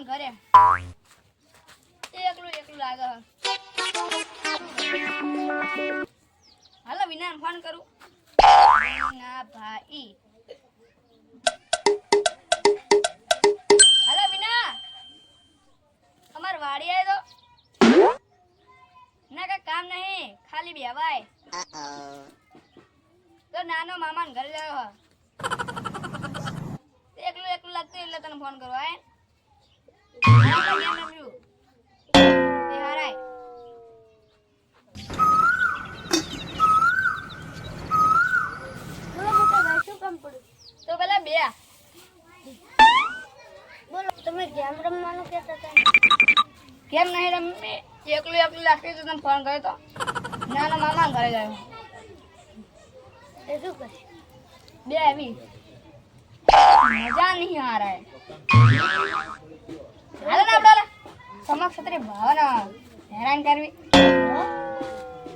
મામાન ઘરે. એકલું એકલું લાગે હાલો વિનાન ફોન કરું. ના ભાઈ. હાલો વિના. અમાર વાડી ના કઈ કામ નહીં. ખાલી બેવાય. તો નાનો મામાન ઘરે ગયો હો એકલું એકલું લાગતું એટલે તને ફોન કરવા આય હારા કેમ રમ્યું? એ હારાય બોલો બેટા ભાઈ શું કામ પડ્યું બે તમે રમવાનું કેમ નહીં રમી એકલું એકલું લાગતી તો તને ફોન કર્યો તો નાનો મામા ઘરે ગયો બે આવી મજા નહીં ને આપણે સમક્ષ છત્રી હેરાન કરવી.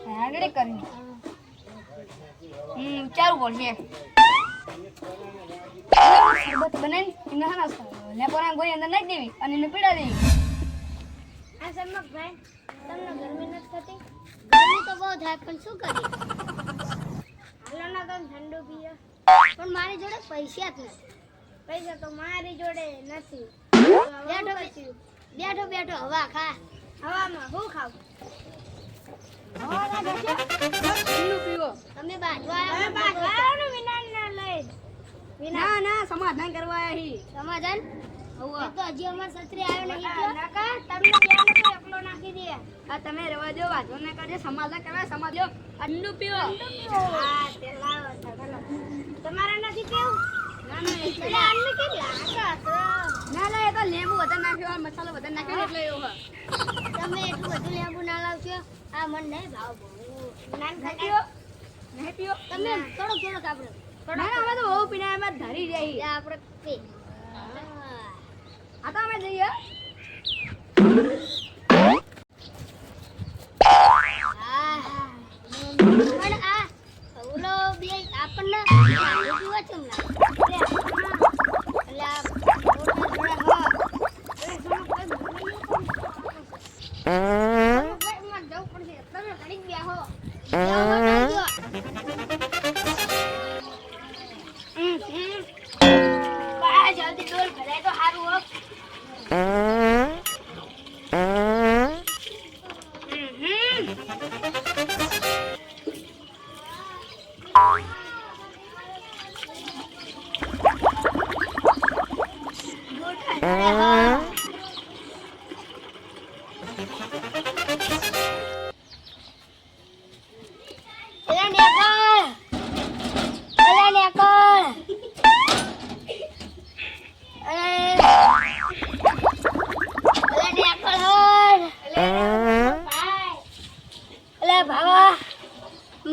હેરાન કરવી. હમ વિચારવું પડશે શરબત બનાવીને એને હા લેપોરા ગોળી અંદર નાખી દેવી અને એને પીડા દેવી. આ સમકભાઈ તમને ગરમી નથી થતી? ગરમી તો બહુ થાય પણ શું કરીએ? હાલો ના તો ઠંડુ પીએ. પણ મારી જોડે પૈસા જ નથી. પૈસા તો મારી જોડે નથી. બેઠો બેઠો હવા ખા. હવામાં હું ખાવ તમે ને ના સમાધાન કરવા સમાધાન? તો હજી અમાર આવ્યો નહીં નકા તમને એકલો નાખી દે. આ તમે રવા દો વાંધો ના કરજો સમાધાન કરવા ઠંડુ પીવો. હા તે લાવો તો નથી કેવું ના ના એટલે આને કેમ લાગે છે? ના ના એ તો લીંબુ વધારે નાખ્યો આ મસાલો વધારે નાખ્યો એટલે એવો તમે એટલું બધું લેબુ ના લાવશો આ મને નહીં ભાવ બહુ નાન પીવો નહીં પીવો તમે થોડો થોડો આપણે ના ના અમે તો બહુ પીના એમાં ધરી જાય આપણે પી. આ તો અમે જઈએ. પણ આ ઓલો બે આપણને પાણી પીવા છે ને એટલે આ મોટા થોડા હા એટલે સમજ ભાઈ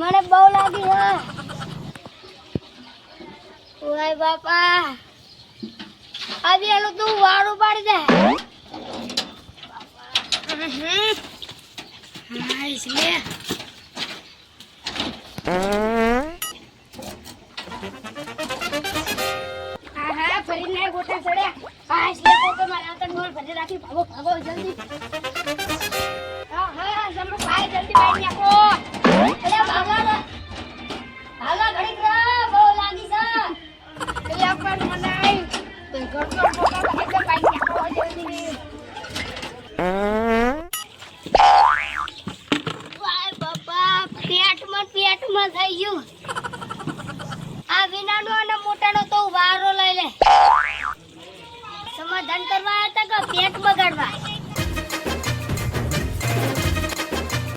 મને બહુ લાગી છે. ઓય બાપા. આજે એનું તું વાળું પાડી દે. બાપા. હા પેટમાં થઈ ગયું. આ વિનાનો મોટાનો તો વારો લઈ લે. સમાધાન કરવા હતા કે પેટ બગાડવા?